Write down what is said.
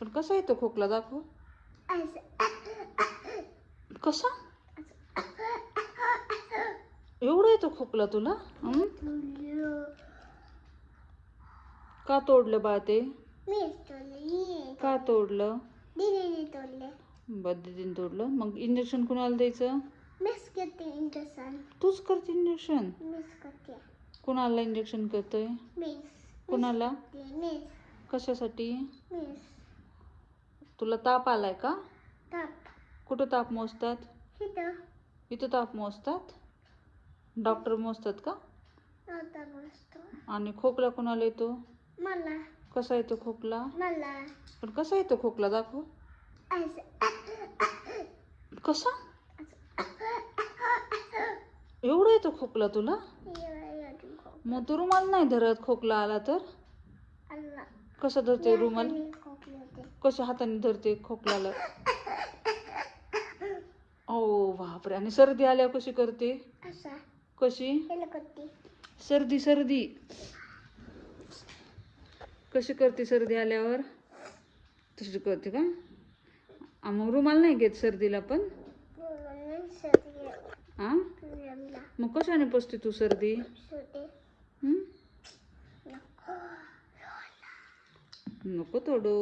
पण कसा येतो खोकला दाखव. कसा? एवढा येतो खोकला तुला? का तोडलं बा ते? का तोडलं? बद्दीने तोडलं. मग इंजेक्शन कुणाला द्यायचं? तूच करते इंजेक्शन कुणाला इंजेक्शन करतोय? कुणाला? कशासाठी? तुला ताप आलाय का? कुठं ताप मोजतात? इथं. ताप मोजतात? डॉक्टर मोजतात का? आणि खोकला कुणाला येतो? मला. कसा येतो खोकला? मला. पण कसा येतो खोकला दाखव. कसा? एवढा येतो खोकला तुला? मग तू रुमाल नाही धरत खोकला आला तर? कसं धरते रुमाल? कशा हाताने धरते खोकल्याला ओ बापरे आणि सर्दी आल्यावर कशी करते? कशी? सर्दी सर्दी. कशी करते सर्दी आल्यावर? तशी करते का? मग रुमाल नाही घेत सर्दीला पण? हा मग कशाने पसते तू सर्दी? नको तोडू